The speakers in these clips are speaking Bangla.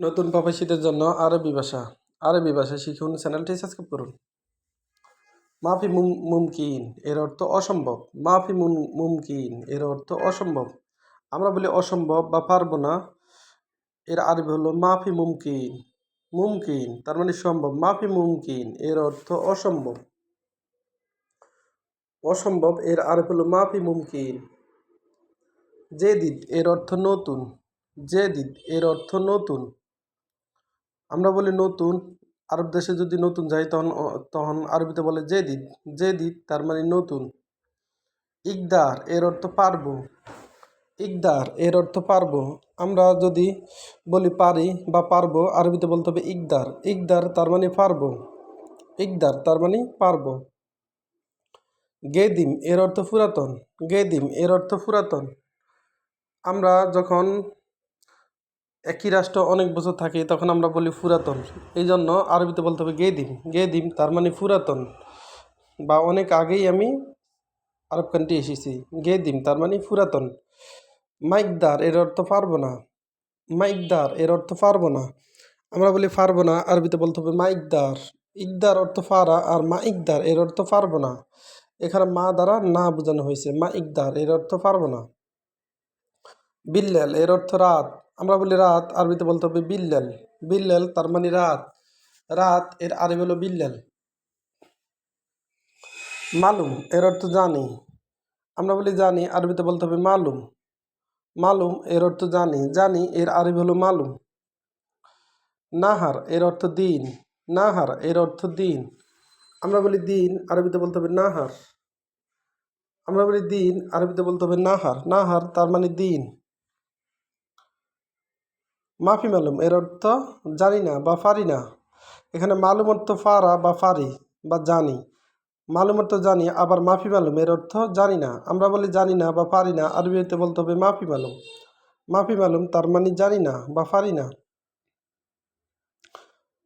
নতুন প্রবাসীদের জন্য আরবি ভাষা। আরবি ভাষা শিখুন, চ্যানেলটি সাবস্ক্রাইব করুন। মাফি মুম, মুমকিন, এর অর্থ অসম্ভব। মাফি মুম, মুমকিন, এর অর্থ অসম্ভব। আমরা বলি অসম্ভব বা পারব না। এর আরবি হলো মাফি মুমকিন। মুমকিন, তার মানে সম্ভব। মাফি মুমকিন, এর অর্থ অসম্ভব। অসম্ভব, এর আরবি হলো মাফি মুমকিন। জেদিদ, এর অর্থ নতুন। জেদিদ, এর অর্থ নতুন। আমরা বলি নতুন, আরব দেশে যদি নতুন যাই, তখন তখন আরবিতে বলে জেদিদ জেদিদ তার মানে নতুন। ইকদার, এর অর্থ পারব। ইকদার, এর অর্থ পারব। আমরা যদি বলি পারি বা পারব, আরবিতে বলতে হবে ইকদার। ইকদার তার মানে পারব। ইকদার তার মানে পারব। গেদিম, এর অর্থ পুরাতন। গেদিম, এর অর্থ পুরাতন। আমরা যখন একই রাষ্ট্র অনেক বছর থাকে, তখন আমরা বলি পুরাতন। এই জন্য আরবিতে বলতে হবে গেদিম। গেদিম তার মানে পুরাতন। বা অনেক আগেই আমি আরব কান্ট্রি এসেছি। গেদিম তার মানে পুরাতন। মাইকদার এর অর্থ পারব না। মাইকদার এর অর্থ পারব না। আমরা বলি পারব না, আরবিতে বলতে হবে মাইকদার। ইকদার অর্থ ফারা আর মা ইকদার এর অর্থ পারব না। এখানে মা দ্বারা না বোঝানো হয়েছে। মা ইকদার এর অর্থ পারব না। বিল্লাল এর অর্থ রাত। আমরা বলি রাত, আরবিতে বলতে হবে বিল্লাল। বিল্লাল তার মানে রাত। রাত এর আরবি হলো বিল্লাল। মালুম এর অর্থ জানি। আমরা বলি জানি, আরবিতে বলতে হবে মালুম। মালুম এর অর্থ জানি। জানি এর আরবি হলো মালুম। নাহার এর অর্থ দিন। নাহার এর অর্থ দিন। আমরা বলি দিন, আরবিতে বলতে হবে নাহার। আমরা বলি দিন, আরবিতে বলতে হবে নাহার। নাহার তার মানে দিন। মাফি মালুম, এর অর্থ জানি না বা পারি না। এখানে মালুম অর্থ ফারা বা ফারি বা জানি। মালুম অর্থ জানি, আবার মাফি মালুম, এর অর্থ জানি না। আমরা বলি জানি না বা পারি না, আরবিতে বলতে হবে মাফি মালুম। মাফি মালুম তার মানে জানি না বা পারি না।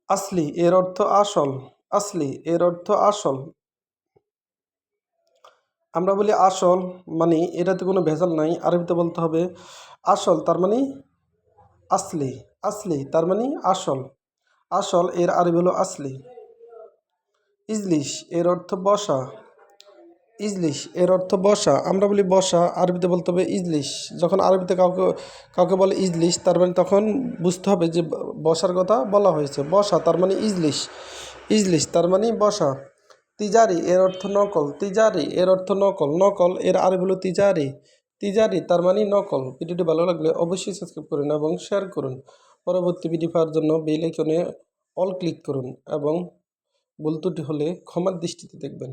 আসলি, এর অর্থ আসল। আসলি, এর অর্থ আসল। আমরা বলি আসল মানে এটাতে কোনো ভেজাল নাই, আরবিতে বলতে হবে আসল, তার মানে আসলি আসলি, তার মানে আসল। আসল এর আরবি হলো আসলি। ইজলিশ এর অর্থ বসা। ইজলিশ এর অর্থ বসা। আমরা বলি বসা, আরবিতে বলতে হবে ইজলিশ। যখন আরবিতে কাউকে কাউকে বলে ইজলিশ, তার মানে তখন বুঝতে হবে যে বসার কথা বলা হয়েছে। বসা, তার মানে ইজলিশ। ইজলিশ, তার মানে বসা। তিজারি এর অর্থ নকল। তিজারি এর অর্থ নকল। নকল এর আরবি হলো তিজারি। তিজারি, তার মানে নকল। ভিডিওটি ভালো লাগলে অবশ্যই সাবস্ক্রাইব করুন এবং শেয়ার করুন। পরবর্তী ভিডিও পাওয়ার জন্য বেল আইকনে অল ক্লিক করুন এবং ভুল হলে ক্ষমার দৃষ্টিতে দেখবেন।